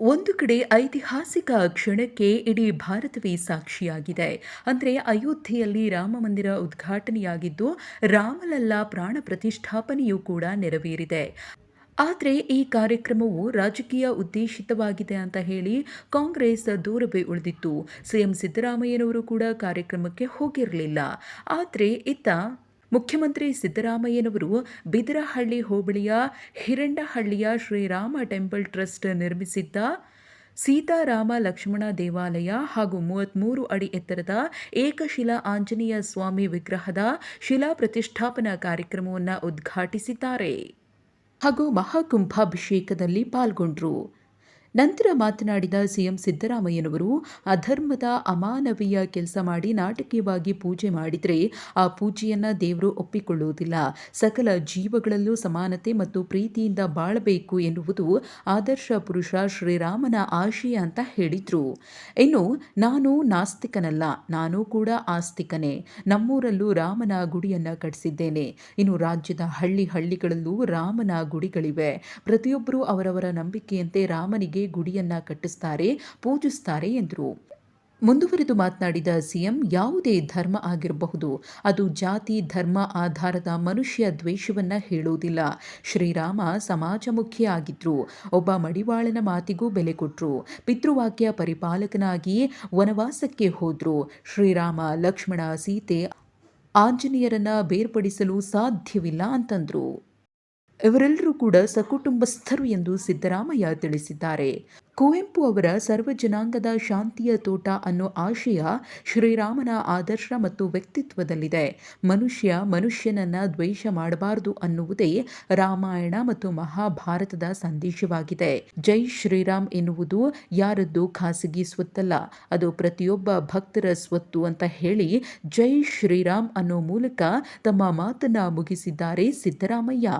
ಒಂದು ಕಡೆ ಐತಿಹಾಸಿಕ ಕ್ಷಣಕ್ಕೆ ಇಡೀ ಭಾರತವೇ ಸಾಕ್ಷಿಯಾಗಿದೆ. ಅಂದರೆ ಅಯೋಧ್ಯೆಯಲ್ಲಿ ರಾಮ ಮಂದಿರ ಉದ್ಘಾಟನೆಯಾಗಿದ್ದು ರಾಮಲಲ್ಲ ಪ್ರಾಣ ಪ್ರತಿಷ್ಠಾಪನೆಯೂ ಕೂಡ ನೆರವೇರಿದೆ. ಆದರೆ ಈ ಕಾರ್ಯಕ್ರಮವು ರಾಜಕೀಯ ಉದ್ದೇಶಿತವಾಗಿದೆ ಅಂತ ಹೇಳಿ ಕಾಂಗ್ರೆಸ್ ದೂರವೇ ಉಳಿದಿತ್ತು. ಸಿಎಂ ಸಿದ್ದರಾಮಯ್ಯನವರು ಕೂಡ ಕಾರ್ಯಕ್ರಮಕ್ಕೆ ಹೋಗಿರಲಿಲ್ಲ. ಆದರೆ ಇತ್ತ ಮುಖ್ಯಮಂತ್ರಿ ಸಿದ್ದರಾಮಯ್ಯನವರು ಬಿದರಹಳ್ಳಿ ಹೋಬಳಿಯ ಹಿರಂಡಹಳ್ಳಿಯ ಶ್ರೀರಾಮ ಟೆಂಪಲ್ ಟ್ರಸ್ಟ್ ನಿರ್ಮಿಸಿದ್ದ ಸೀತಾರಾಮ ಲಕ್ಷ್ಮಣ ದೇವಾಲಯ ಹಾಗೂ ಮೂವತ್ತ್ಮೂರು ಅಡಿ ಎತ್ತರದ ಏಕಶಿಲಾ ಆಂಜನೇಯ ಸ್ವಾಮಿ ವಿಗ್ರಹದ ಶಿಲಾ ಪ್ರತಿಷ್ಠಾಪನಾ ಕಾರ್ಯಕ್ರಮವನ್ನು ಉದ್ಘಾಟಿಸಿದ್ದಾರೆ ಹಾಗೂ ಮಹಾಕುಂಭಾಭಿಷೇಕದಲ್ಲಿ ಪಾಲ್ಗೊಂಡರು. ನಂತರ ಮಾತನಾಡಿದ ಸಿಎಂ ಸಿದ್ದರಾಮಯ್ಯನವರು, ಅಧರ್ಮದ ಅಮಾನವೀಯ ಕೆಲಸ ಮಾಡಿ ನಾಟಕೀಯವಾಗಿ ಪೂಜೆ ಮಾಡಿದರೆ ಆ ಪೂಜೆಯನ್ನು ದೇವರು ಒಪ್ಪಿಕೊಳ್ಳುವುದಿಲ್ಲ. ಸಕಲ ಜೀವಗಳಲ್ಲೂ ಸಮಾನತೆ ಮತ್ತು ಪ್ರೀತಿಯಿಂದ ಬಾಳಬೇಕು ಎನ್ನುವುದು ಆದರ್ಶ ಪುರುಷ ಶ್ರೀರಾಮನ ಆಶಯ ಅಂತ ಹೇಳಿದ್ರು. ಇನ್ನು ನಾನು ನಾಸ್ತಿಕನಲ್ಲ, ನಾನು ಕೂಡ ಆಸ್ತಿಕನೇ. ನಮ್ಮೂರಲ್ಲೂ ರಾಮನ ಗುಡಿಯನ್ನು ಕಟ್ಟಿಸಿದ್ದೇನೆ ಇನ್ನು ರಾಜ್ಯದ ಹಳ್ಳಿ ಹಳ್ಳಿಗಳಲ್ಲೂ ರಾಮನ ಗುಡಿಗಳಿವೆ. ಪ್ರತಿಯೊಬ್ಬರೂ ಅವರವರ ನಂಬಿಕೆಯಂತೆ ರಾಮನಿಗೆ ಗುಡಿಯನ್ನ ಕಟ್ಟಿಸ್ತಾರೆ, ಪೂಜಿಸ್ತಾರೆ ಎಂದರು. ಮುಂದುವರೆದು ಮಾತನಾಡಿದ ಸಿಎಂ, ಯಾವುದೇ ಧರ್ಮ ಆಗಿರಬಹುದು, ಅದು ಜಾತಿ, ಧರ್ಮ ಆಧಾರದ ಮನುಷ್ಯ ದ್ವೇಷವನ್ನು ಹೇಳುವುದಿಲ್ಲ. ಶ್ರೀರಾಮ ಸಮಾಜಮುಖಿ ಆಗಿದ್ರು. ಒಬ್ಬ ಮಡಿವಾಳನ ಮಾತಿಗೂ ಬೆಲೆ ಕೊಟ್ಟರು ಪಿತೃವಾಕ್ಯ ಪರಿಪಾಲಕನಾಗಿ ವನವಾಸಕ್ಕೆ ಹೋದ್ರು. ಶ್ರೀರಾಮ, ಲಕ್ಷ್ಮಣ, ಸೀತೆ ಆಂಜನೇಯರನ್ನ ಬೇರ್ಪಡಿಸಲು ಸಾಧ್ಯವಿಲ್ಲ ಅಂತಂದ್ರು. ಇವರೆಲ್ಲರೂ ಕೂಡ ಸಕುಟುಂಬಸ್ಥರು ಎಂದು ಸಿದ್ದರಾಮಯ್ಯ ತಿಳಿಸಿದ್ದಾರೆ. ಕುವೆಂಪು ಅವರ ಸರ್ವಜನಾಂಗದ ಶಾಂತಿಯ ತೋಟ ಅನ್ನೋ ಆಶಯ ಶ್ರೀರಾಮನ ಆದರ್ಶ ಮತ್ತು ವ್ಯಕ್ತಿತ್ವದಲ್ಲಿದೆ. ಮನುಷ್ಯ ಮನುಷ್ಯನನ್ನ ದ್ವೇಷ ಮಾಡಬಾರದು ಅನ್ನುವುದೇ ರಾಮಾಯಣ ಮತ್ತು ಮಹಾಭಾರತದ ಸಂದೇಶವಾಗಿದೆ. ಜೈ ಶ್ರೀರಾಮ್ ಎನ್ನುವುದು ಯಾರದ್ದು ಖಾಸಗಿ ಸ್ವತ್ತಲ್ಲ, ಅದು ಪ್ರತಿಯೊಬ್ಬ ಭಕ್ತರ ಸ್ವತ್ತು ಅಂತ ಹೇಳಿ ಜೈ ಶ್ರೀರಾಮ್ ಅನ್ನೋ ಮೂಲಕ ತಮ್ಮ ಮಾತನ್ನ ಮುಗಿಸಿದ್ದಾರೆ ಸಿದ್ದರಾಮಯ್ಯ.